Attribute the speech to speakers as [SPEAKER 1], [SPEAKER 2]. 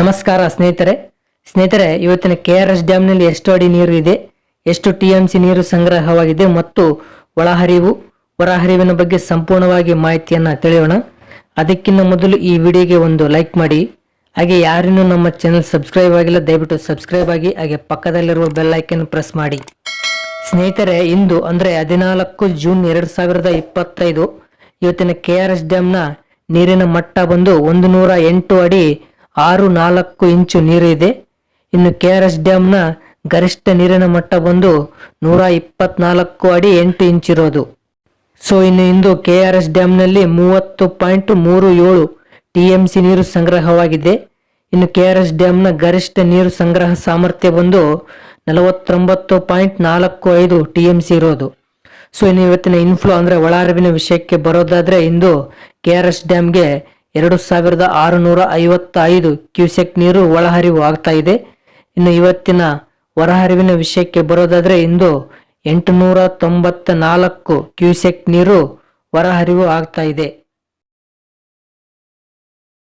[SPEAKER 1] ನಮಸ್ಕಾರ ಸ್ನೇಹಿತರೆ. ಸ್ನೇಹಿತರೆ, ಇವತ್ತಿನ ಕೆ ಆರ್ ಎಸ್ ಡ್ಯಾಮ್ನಲ್ಲಿ ಎಷ್ಟು ಅಡಿ ನೀರು ಇದೆ ಎಷ್ಟು ಟಿ ಎಂ ಸಿ ನೀರು ಸಂಗ್ರಹವಾಗಿದೆ ಮತ್ತು ಒಳಹರಿವು, ಹೊರಹರಿವಿನ ಬಗ್ಗೆ ಸಂಪೂರ್ಣವಾಗಿ ಮಾಹಿತಿಯನ್ನು ತಿಳಿಯೋಣ. ಅದಕ್ಕಿಂತ ಮೊದಲು ಈ ವಿಡಿಯೋಗೆ ಒಂದು ಲೈಕ್ ಮಾಡಿ. ಹಾಗೆ ಯಾರಿನೂ ನಮ್ಮ ಚಾನೆಲ್ ಸಬ್ಸ್ಕ್ರೈಬ್ ಆಗಿಲ್ಲ, ದಯವಿಟ್ಟು ಸಬ್ಸ್ಕ್ರೈಬ್ ಆಗಿ, ಹಾಗೆ ಪಕ್ಕದಲ್ಲಿರುವ ಬೆಲ್ ಐಕನ್ ಪ್ರೆಸ್ ಮಾಡಿ. ಸ್ನೇಹಿತರೆ, ಇಂದು ಅಂದರೆ ಹದಿನಾಲ್ಕು ಜೂನ್ ಎರಡು ಸಾವಿರದ ಇಪ್ಪತ್ತೈದು, ಇವತ್ತಿನ ಕೆ ಆರ್ ಎಸ್ ಡ್ಯಾಮ್ನ ನೀರಿನ ಮಟ್ಟ ಬಂದು ಒಂದು ನೂರ ಎಂಟು ಅಡಿ ಆರು ನಾಲ್ಕು ಇಂಚು ನೀರು ಇದೆ ಇನ್ನು ಕೆ ಆರ್ ಎಸ್ ಡ್ಯಾಮ್ನ ಗರಿಷ್ಠ ನೀರಿನ ಮಟ್ಟ ಬಂದು ನೂರ ಇಪ್ಪತ್ನಾಲ್ಕು ಅಡಿ ಎಂಟು ಇಂಚ್ ಇರೋದು. ಸೊ, ಇನ್ನು ಇಂದು ಕೆ ಆರ್ ಎಸ್ ಡ್ಯಾಮ್ನಲ್ಲಿ ಮೂವತ್ತು ಪಾಯಿಂಟ್ ಮೂರು ಏಳು ಟಿ ಎಂ ಸಿ ನೀರು ಸಂಗ್ರಹವಾಗಿದೆ. ಇನ್ನು ಕೆ ಆರ್ ಎಸ್ ಡ್ಯಾಮ್ನ ಗರಿಷ್ಠ ನೀರು ಸಂಗ್ರಹ ಸಾಮರ್ಥ್ಯ ಬಂದು ನಲವತ್ತೊಂಬತ್ತು ಪಾಯಿಂಟ್ ನಾಲ್ಕು ಐದು ಟಿ ಎಂ ಸಿ ಇರೋದು. ಸೊ, ಇನ್ನು ಇವತ್ತಿನ ಇನ್ಫ್ಲೋ ಅಂದ್ರೆ ಒಳಹರಿವಿನ ವಿಷಯಕ್ಕೆ ಬರೋದಾದರೆ ಇಂದು ಕೆ ಆರ್ ಎಸ್ ಡ್ಯಾಮ್ಗೆ ಎರಡು ಸಾವಿರದ ಆರುನೂರ ಐವತ್ತೈದು ಕ್ಯೂಸೆಕ್ ನೀರು ಒಳಹರಿವು ಆಗ್ತಾ ಇದೆ. ಇನ್ನು ಇವತ್ತಿನ ಹೊರಹರಿವಿನ ವಿಷಯಕ್ಕೆ ಬರೋದಾದ್ರೆ ಇಂದು ಎಂಟುನೂರ ತೊಂಬತ್ತ ನಾಲ್ಕು ಕ್ಯೂಸೆಕ್ ನೀರು ಹೊರಹರಿವು ಆಗ್ತಾ ಇದೆ.